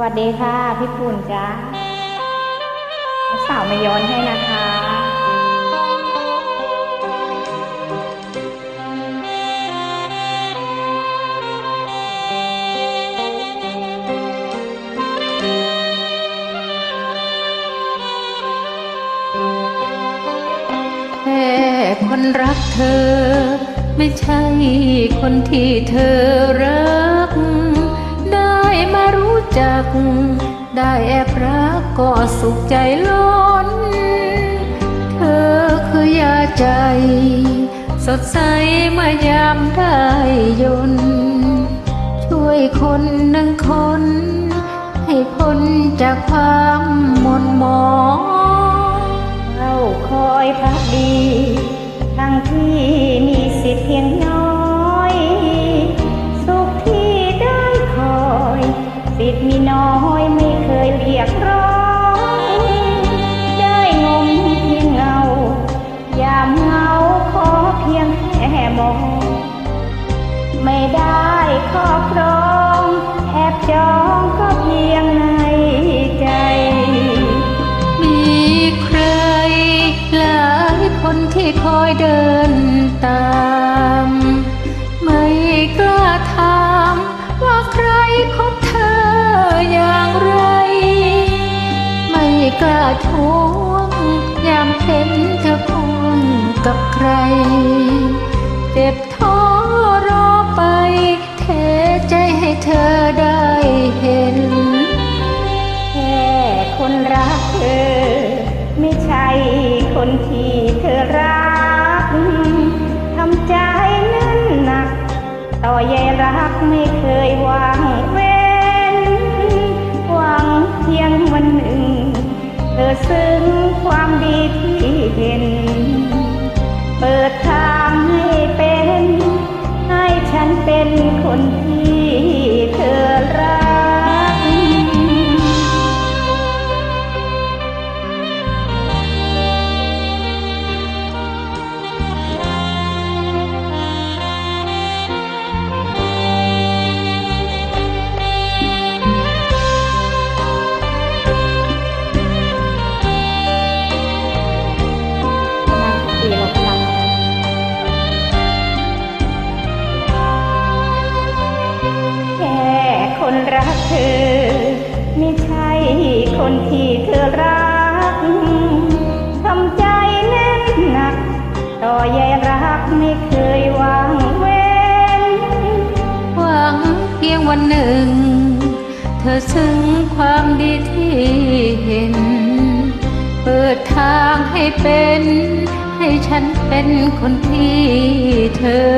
วัสดีค่ะ พี่ปุ่นจ้าสาวมาย้อนให้นะคะแค่คนรักเธอ ไม่ใช่คนที่เธอรัก จัก ได้แอบรักก็สุขใจล้น เธอคือยาใจ สดใสเมื่อยามได้ยน ช่วยคนหนึ่งคน ให้พ้นจากความหม่นหมองเราคอยพักดี ทั้งที่ ครอบครองแอบจองก็เพียงในใจ มีใครหลายคนที่คอยเดินตาม ไม่กล้าถามว่าใครคบเธออย่างไร ไม่กล้าทวงยามเห็นเธอควงกับใคร เจ็บท้อ เธอได้เห็น แค่คนรักเธอ ไม่ใช่คนที่เธอรักทำใจนั้นหนัก ต่อใยรักไม่เคยวางเว้นหวังเพียงวันหนึ่ง เธอซึ้งความดีที่เห็น เปิดทางให้เป็น ให้ฉันเป็นคน เธอ ไม่ใช่คนที่เธอรัก ทำใจแน่นหนัก ต่อใยรักไม่เคยวางเว้น หวังเพียงวันหนึ่ง เธอซึ้งความดีที่เห็น เปิดทางให้เป็น ให้ฉันเป็นคนที่เธอ